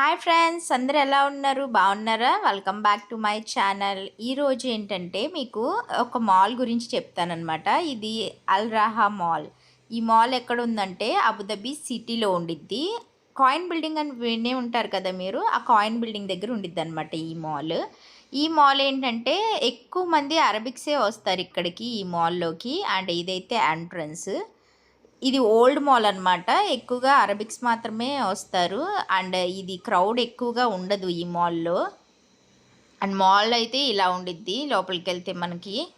Hi friends అందరు ఎలా ఉన్నారు? బాగున్నారా? Welcome back to my channel ఈరోజు ఏంటంటే మీకు ఒక మాల్ గురించి చెప్తానమాట ఇది అల్ రాహా మాల్ ఈ మాల్ ఎక్కడ ఉందంటే అబుదాబి సిటీలో ఉండిద్ది. కాయిన్ బిల్డింగ్ అని వినే ఉంటారు కదా మీరు? ఆ కాయిన్ బిల్డింగ్ దగ్గర ఉండిద్ది అనమాట ఈ మాల్ ఈ మాల్ ఏంటంటే ఎక్కువ మంది అరబిక్సే వస్తారు ఇక్కడికి ఈ మాల్లోకి అండ్ ఇదైతే ఎంట్రన్స్ ఇది ఓల్డ్ మాల్ అనమాట ఎక్కువగా అరబిక్స్ మాత్రమే వస్తారు. అండ్ ఇది క్రౌడ్ ఎక్కువగా ఉండదు ఈ మాల్లో. అండ్ మాల్ అయితే ఇలా ఉండిద్ది లోపలికి వెళ్తే మనకి.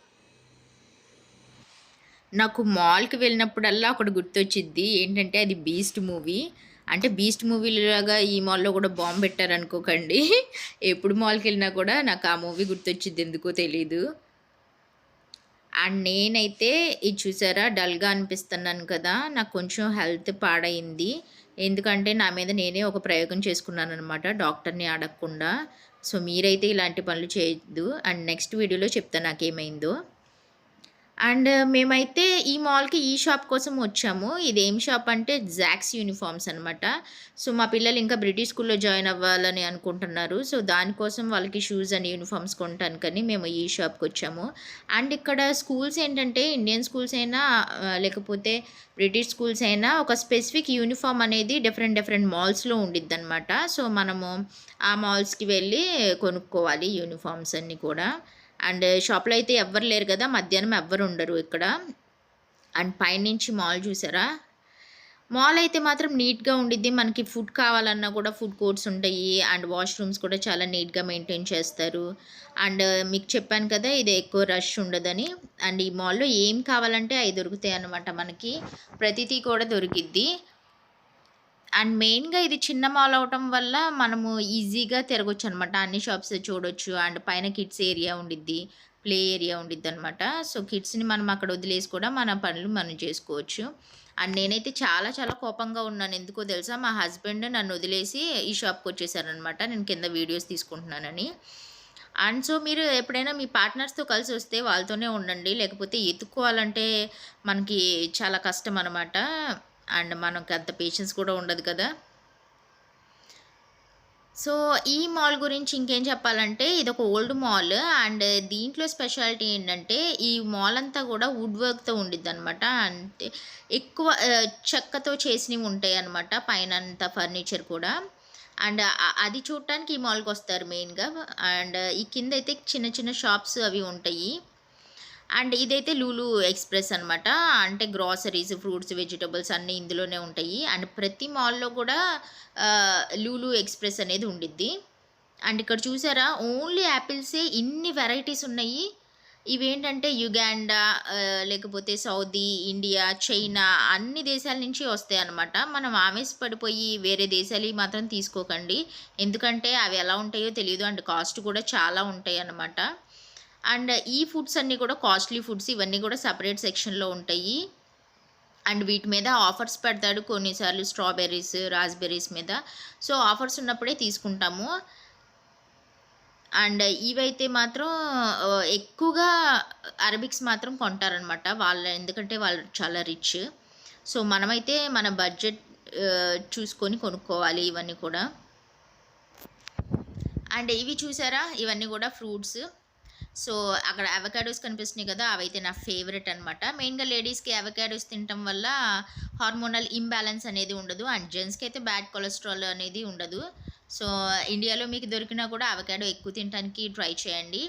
నాకు మాల్కి వెళ్ళినప్పుడల్లా ఒకటి గుర్తొచ్చిద్ది. ఏంటంటే అది బీస్ట్ మూవీ. అంటే బీస్ట్ మూవీలాగా ఈ మాల్లో కూడా బాంబు పెట్టారనుకోకండి. ఎప్పుడు మాల్కి వెళ్ళినా కూడా నాకు ఆ మూవీ గుర్తొచ్చిద్ది. ఎందుకో తెలీదు. అండ్ నేనైతే ఇది చూసారా? డల్గా అనిపిస్తున్నాను కదా? నాకు కొంచెం హెల్త్ పాడైంది. ఎందుకంటే నా మీద నేనే ఒక ప్రయోగం చేసుకున్నాను అనమాట డాక్టర్ని అడగకుండా. సో మీరైతే ఇలాంటి పనులు చేయొద్దు. అండ్ నెక్స్ట్ వీడియోలో చెప్తాను నాకేమైందో. అండ్ మేమైతే ఈ మాల్కి ఈ షాప్ కోసం వచ్చాము. ఇది ఏం షాప్ అంటే జాక్స్ యూనిఫామ్స్ అనమాట సో మా పిల్లలు ఇంకా బ్రిటిష్ స్కూల్లో జాయిన్ అవ్వాలని అనుకుంటున్నారు. సో దానికోసం వాళ్ళకి షూస్ అండ్ యూనిఫామ్స్ కొంటానికని మేము ఈ షాప్కి వచ్చాము. అండ్ ఇక్కడ స్కూల్స్ ఏంటంటే ఇండియన్ స్కూల్స్ అయినా లేకపోతే బ్రిటిష్ స్కూల్స్ అయినా ఒక స్పెసిఫిక్ యూనిఫామ్ అనేది డిఫరెంట్ డిఫరెంట్ మాల్స్లో ఉండిద్ది అనమాట సో మనము ఆ మాల్స్కి వెళ్ళి కొనుక్కోవాలి యూనిఫామ్స్ అన్నీ కూడా. అండ్ షాప్లో అయితే ఎవ్వరు లేరు కదా మధ్యాహ్నం ఎవ్వరు ఉండరు ఇక్కడ. అండ్ పైనుంచి మాల్ చూసారా? మాల్ అయితే మాత్రం నీట్గా ఉండిద్ది. మనకి ఫుడ్ కావాలన్నా కూడా ఫుడ్ కోర్ట్స్ ఉంటాయి. అండ్ వాష్రూమ్స్ కూడా చాలా నీట్గా మెయింటైన్ చేస్తారు. అండ్ మీకు చెప్పాను కదా ఇది ఎక్కువ రష్ ఉండదని. అండ్ ఈ మాల్లో ఏం కావాలంటే అవి దొరుకుతాయి అన్నమాట మనకి. ప్రతిదీ కూడా దొరికిద్ది. అండ్ మెయిన్గా ఇది చిన్న మాల్ అవటం వల్ల మనము ఈజీగా తిరగొచ్చు అనమాట అన్ని షాప్స్ చూడొచ్చు. అండ్ పైన కిడ్స్ ఏరియా ఉండిద్ది. ప్లే ఏరియా ఉండిద్ది అనమాట సో కిడ్స్ని మనం అక్కడ వదిలేసి కూడా మన పనులు మనం చేసుకోవచ్చు. అండ్ నేనైతే చాలా చాలా కోపంగా ఉన్నాను. ఎందుకో తెలుసా? మా హస్బెండ్ నన్ను వదిలేసి ఈ షాప్కి వచ్చేసారనమాట నేను కింద వీడియోస్ తీసుకుంటున్నానని. అండ్ సో మీరు ఎప్పుడైనా మీ పార్ట్నర్స్తో కలిసి వస్తే వాళ్ళతోనే ఉండండి. లేకపోతే ఎత్తుక్కోవాలంటే మనకి చాలా కష్టం అనమాట అండ్ మనకు అంత పేషెన్స్ కూడా ఉండదు కదా. సో ఈ మాల్ గురించి ఇంకేం చెప్పాలంటే ఇది ఒక ఓల్డ్ మాల్ అండ్ దీంట్లో స్పెషాలిటీ ఏంటంటే ఈ మాల్ అంతా కూడా వుడ్ వర్క్తో ఉండిద్ది అనమాట అంటే ఎక్కువ చెక్కతో చేసినవి ఉంటాయి అనమాట పైన అంతా ఫర్నిచర్ కూడా. అండ్ అది చూడటానికి ఈ మాల్కి వస్తారు మెయిన్గా. అండ్ ఈ కింద అయితే చిన్న చిన్న షాప్స్ అవి ఉంటాయి. అండ్ ఇదైతే లూలు ఎక్స్ప్రెస్ అనమాట అంటే గ్రాసరీస్ ఫ్రూట్స్ వెజిటబుల్స్ అన్నీ ఇందులోనే ఉంటాయి. అండ్ ప్రతి మాల్లో కూడా లూలు ఎక్స్ప్రెస్ అనేది ఉండిద్ది. అండ్ ఇక్కడ చూసారా ఓన్లీ యాపిల్సే ఇన్ని వెరైటీస్ ఉన్నాయి. ఇవేంటంటే యుగాండా లేకపోతే సౌదీ ఇండియా చైనా అన్ని దేశాల నుంచి వస్తాయి అన్నమాట. మనం ఆవేశపడిపోయి వేరే దేశాలు మాత్రం తీసుకోకండి. ఎందుకంటే అవి ఎలా ఉంటాయో తెలియదు అండ్ కాస్ట్ కూడా చాలా ఉంటాయి అన్నమాట. అండ్ ఈ ఫుడ్స్ అన్నీ కూడా కాస్ట్లీ ఫుడ్స్ ఇవన్నీ కూడా సపరేట్ సెక్షన్లో ఉంటాయి. అండ్ వీటి మీద ఆఫర్స్ పెడతాడు కొన్నిసార్లు స్ట్రాబెర్రీస్ రాస్బెర్రీస్ మీద. సో ఆఫర్స్ ఉన్నప్పుడే తీసుకుంటాము. అండ్ ఇవైతే మాత్రం ఎక్కువగా అరబిక్స్ మాత్రం కొంటారనమాట వాళ్ళ ఎందుకంటే వాళ్ళు చాలా రిచ్. సో మనమైతే మన బడ్జెట్ చూసుకొని కొనుక్కోవాలి ఇవన్నీ కూడా. అండ్ ఇవి చూసారా? ఇవన్నీ కూడా ఫ్రూట్స్. సో అక్కడ అవకాడోస్ కనిపిస్తున్నాయి కదా అవైతే నా ఫేవరెట్ అనమాట మెయిన్గా లేడీస్కి అవకాడోస్ తినటం వల్ల హార్మోనల్ ఇంబ్యాలెన్స్ అనేది ఉండదు అండ్ జెంట్స్కి అయితే బ్యాడ్ కొలెస్ట్రాల్ అనేది ఉండదు. సో ఇండియాలో మీకు దొరికినా కూడా అవకాడో ఎక్కువ తినడానికి ట్రై చేయండి.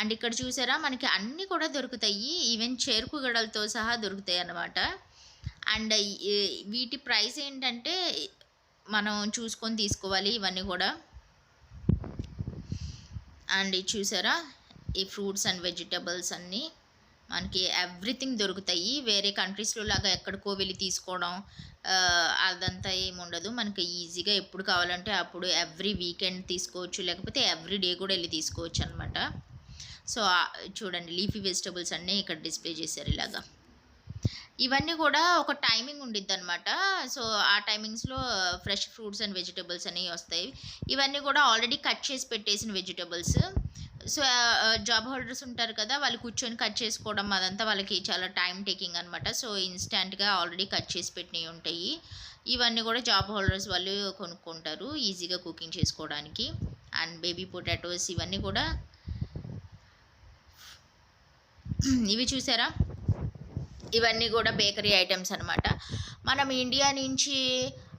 అండ్ ఇక్కడ చూసారా మనకి అన్నీ కూడా దొరుకుతాయి ఈవెన్ చెరుకు గడలతో సహా దొరుకుతాయి అన్నమాట. అండ్ వీటి ప్రైస్ ఏంటంటే మనం చూసుకొని తీసుకోవాలి ఇవన్నీ కూడా. అండ్ చూసారా ఈ ఫ్రూట్స్ అండ్ వెజిటబుల్స్ అన్నీ మనకి ఎవ్రీథింగ్ దొరుకుతాయి. వేరే కంట్రీస్లో లాగా ఎక్కడికో వెళ్ళి తీసుకోవడం అదంతా ఏమి ఉండదు. మనకి ఈజీగా ఎప్పుడు కావాలంటే అప్పుడు ఎవ్రీ వీకెండ్ తీసుకోవచ్చు. లేకపోతే ఎవ్రీ డే కూడా వెళ్ళి తీసుకోవచ్చు అనమాట సో చూడండి లీఫీ వెజిటబుల్స్ అన్నీ ఇక్కడ డిస్ప్లే చేశారు ఇలాగా. ఇవన్నీ కూడా ఒక టైమింగ్ ఉండిద్ది అనమాట సో ఆ టైమింగ్స్లో ఫ్రెష్ ఫ్రూట్స్ అండ్ వెజిటబుల్స్ అనేవి వస్తాయి. ఇవన్నీ కూడా ఆల్రెడీ కట్ చేసి పెట్టేసిన వెజిటబుల్స్. సో జాబ్ హోల్డర్స్ ఉంటారు కదా వాళ్ళు కూర్చొని కట్ చేసుకోవడం అదంతా వాళ్ళకి చాలా టైం టేకింగ్ అనమాట సో ఇన్స్టెంట్గా ఆల్రెడీ కట్ చేసి పెట్టినవి ఉంటాయి. ఇవన్నీ కూడా జాబ్ హోల్డర్స్ వాళ్ళు కొనుక్కుంటారు ఈజీగా కుకింగ్ చేసుకోవడానికి. అండ్ బేబీ పొటాటోస్ ఇవన్నీ కూడా ఇవి చూసారా? ఇవన్నీ కూడా బేకరీ ఐటమ్స్ అనమాట మనం ఇండియా నుంచి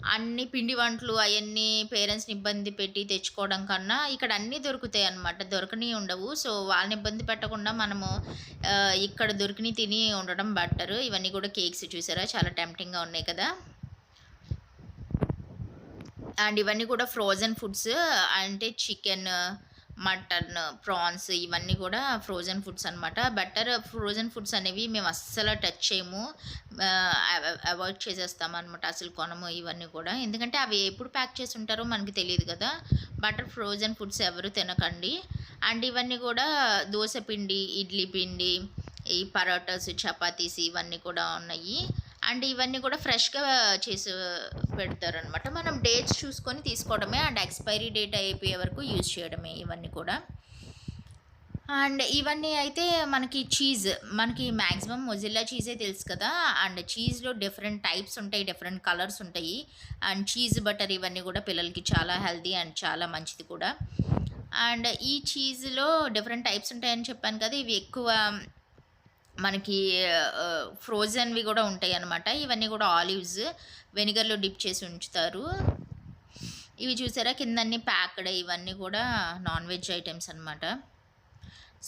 అన్ని పిండి వంటలు అవన్నీ పేరెంట్స్ని ఇబ్బంది పెట్టి తెచ్చుకోవడం కన్నా ఇక్కడ అన్నీ దొరుకుతాయి అనమాట దొరకని ఉండవు. సో వాళ్ళని ఇబ్బంది పెట్టకుండా మనము ఇక్కడ దొరికిని తిని ఉండడం బెటర్. ఇవన్నీ కూడా కేక్స్ చూసారా? చాలా టెంప్టింగ్గా ఉన్నాయి కదా. అండ్ ఇవన్నీ కూడా ఫ్రోజన్ ఫుడ్స్. అంటే చికెన్ మటన్ ప్రాన్స్ ఇవన్నీ కూడా ఫ్రోజన్ ఫుడ్స్ అనమాట బెటర్ ఫ్రోజన్ ఫుడ్స్ అనేవి మేము అస్సలు టచ్ చేయము. అవాయిడ్ చేసేస్తాం అనమాట అసలు కొనము ఇవన్నీ కూడా. ఎందుకంటే అవి ఎప్పుడు ప్యాక్ చేసి ఉంటారో మనకి తెలియదు కదా. బటర్ ఫ్రోజన్ ఫుడ్స్ ఎవరు తినకండి. అండ్ ఇవన్నీ కూడా దోశ పిండి ఇడ్లీ పిండి ఈ పరోటాస్ చపాతీస్ ఇవన్నీ కూడా ఉన్నాయి. అండ్ ఇవన్నీ కూడా ఫ్రెష్గా చేసి పెడతారనమాట మనం డేట్స్ చూసుకొని తీసుకోవడమే అండ్ ఎక్స్పైరీ డేట్ అయిపోయే వరకు యూజ్ చేయడమే ఇవన్నీ కూడా. అండ్ ఇవన్నీ అయితే మనకి చీజ్ మనకి మ్యాక్సిమం మొజిల్లా చీజే తెలుసు కదా. అండ్ చీజ్లో డిఫరెంట్ టైప్స్ ఉంటాయి డిఫరెంట్ కలర్స్ ఉంటాయి. అండ్ చీజ్ బటర్ ఇవన్నీ కూడా పిల్లలకి చాలా హెల్తీ అండ్ చాలా మంచిది కూడా. అండ్ ఈ చీజ్లో డిఫరెంట్ టైప్స్ ఉంటాయని చెప్పాను కదా. ఇవి ఎక్కువ మనకి ఫ్రోజన్వి కూడా ఉంటాయి అన్నమాట ఇవన్నీ కూడా ఆలివ్స్ వెనిగర్లో డిప్ చేసి ఉంచుతారు. ఇవి చూసారా? కిందన్నీ ప్యాక్డ్ ఇవన్నీ కూడా నాన్ వెజ్ ఐటమ్స్ అనమాట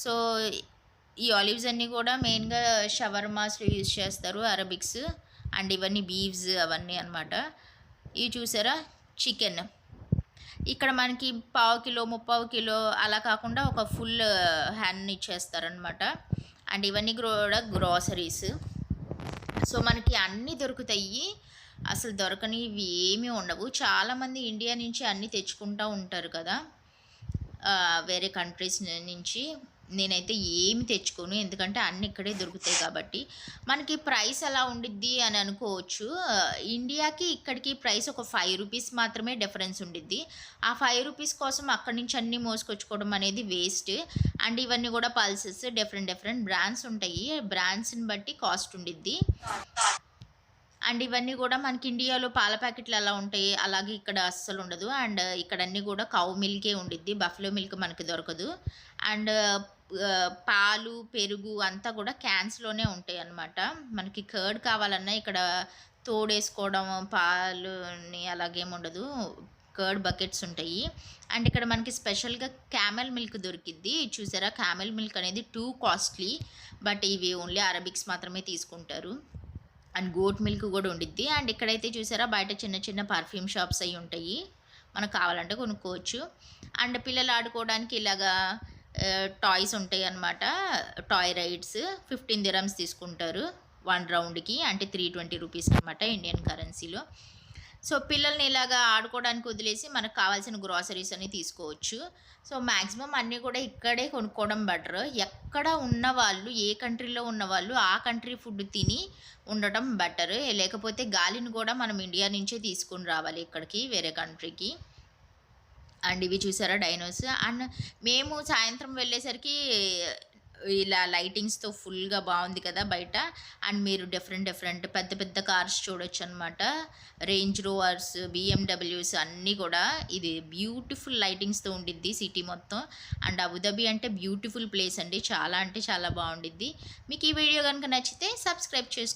సో ఈ ఆలివ్స్ అన్నీ కూడా మెయిన్గా షవర్మాస్లో యూజ్ చేస్తారు అరబిక్స్ అండ్ ఇవన్నీ బీఫ్స్ అవన్నీ అనమాట ఇవి చూసారా? చికెన్. ఇక్కడ మనకి పావు కిలో ముప్పావు కిలో అలా కాకుండా ఒక ఫుల్ హ్యాన్ ఇచ్చేస్తారనమాట అండ్ ఇవన్నీ కూడా గ్రోసరీస్. సో మనకి అన్నీ దొరుకుతాయి. అసలు దొరకనివి ఏమీ ఉండవు. చాలామంది ఇండియా నుంచి అన్నీ తెచ్చుకుంటూ ఉంటారు కదా. వేరే కంట్రీస్ నుంచి. నేనైతే ఏమి తెచ్చుకోను. ఎందుకంటే అన్ని ఇక్కడే దొరుకుతాయి కాబట్టి. మనకి ప్రైస్ ఎలా ఉండిద్ది అని అనుకోవచ్చు. ఇండియాకి ఇక్కడికి ప్రైస్ ఒక ఫైవ్ రూపీస్ మాత్రమే డిఫరెన్స్ ఉండిద్ది. ఆ ఫైవ్ రూపీస్ కోసం అక్కడి నుంచి అన్నీ మోసుకొచ్చుకోవడం అనేది వేస్ట్. అండ్ ఇవన్నీ కూడా పల్సెస్ డిఫరెంట్ డిఫరెంట్ బ్రాండ్స్ ఉంటాయి. బ్రాండ్స్ని బట్టి కాస్ట్ ఉండిద్ది. అండ్ ఇవన్నీ కూడా మనకి ఇండియాలో పాల ప్యాకెట్లు ఎలా ఉంటాయి? అలాగే ఇక్కడ అస్సలు ఉండదు. అండ్ ఇక్కడ అన్నీ కూడా కౌ మిల్కే ఉండిద్ది. బఫ్లో మిల్క్ మనకి దొరకదు. అండ్ పాలు పెరుగు అంతా కూడా క్యాన్స్లోనే ఉంటాయి అన్నమాట మనకి కర్డ్ కావాలన్నా ఇక్కడ తోడేసుకోవడం పాలుని అలాగేముండదు కర్డ్ బకెట్స్ ఉంటాయి. అండ్ ఇక్కడ మనకి స్పెషల్గా క్యామెల్ మిల్క్ దొరికిద్ది. చూసారా? క్యామెల్ మిల్క్ అనేది టూ కాస్ట్లీ బట్ ఇవి ఓన్లీ అరబిక్స్ మాత్రమే తీసుకుంటారు. అండ్ గోట్ మిల్క్ కూడా ఉండిద్ది. అండ్ ఇక్కడైతే చూసారా? బయట చిన్న చిన్న పర్ఫ్యూమ్ షాప్స్ అవి ఉంటాయి. మనకు కావాలంటే కొనుక్కోవచ్చు. అండ్ పిల్లలు ఆడుకోవడానికి ఇలాగా టాయ్స్ ఉంటాయి అన్నమాట. టాయ్ రైడ్స్ ఫిఫ్టీన్ దిరమ్స్ తీసుకుంటారు వన్ రౌండ్కి అంటే త్రీ ట్వంటీ రూపీస్ అనమాట ఇండియన్ కరెన్సీలో. సో పిల్లల్ని ఇలాగా ఆడుకోవడానికి వదిలేసి మనకు కావాల్సిన గ్రాసరీస్ అని తీసుకోవచ్చు. సో మ్యాక్సిమం అన్నీ కూడా ఇక్కడే కొనుక్కోవడం బెటర్. ఎక్కడ ఉన్న వాళ్ళు ఏ కంట్రీలో ఉన్న వాళ్ళు ఆ కంట్రీ ఫుడ్ తిని ఉండటం బెటర్. లేకపోతే గాలిని కూడా మనం ఇండియా నుంచే తీసుకుని రావాలి ఇక్కడికి వేరే కంట్రీకి. అండ్ ఇవి చూసారా డైనోస్? అండ్ మేము సాయంత్రం వెళ్ళేసరికి ఇలా లైటింగ్స్తో ఫుల్గా బాగుంది కదా బయట. అండ్ మీరు డిఫరెంట్ డిఫరెంట్ పెద్ద పెద్ద కార్స్ చూడొచ్చు అనమాట రేంజ్ రోవర్స్ బిఎండబ్ల్యూస్ అన్నీ కూడా. ఇది బ్యూటిఫుల్ లైటింగ్స్తో ఉండిద్ది సిటీ మొత్తం. అండ్ అబుదాబి అంటే బ్యూటిఫుల్ ప్లేస్ అండి. చాలా అంటే చాలా బాగుండిద్ది. మీకు ఈ వీడియో కనుక నచ్చితే సబ్స్క్రైబ్ చేసుకోండి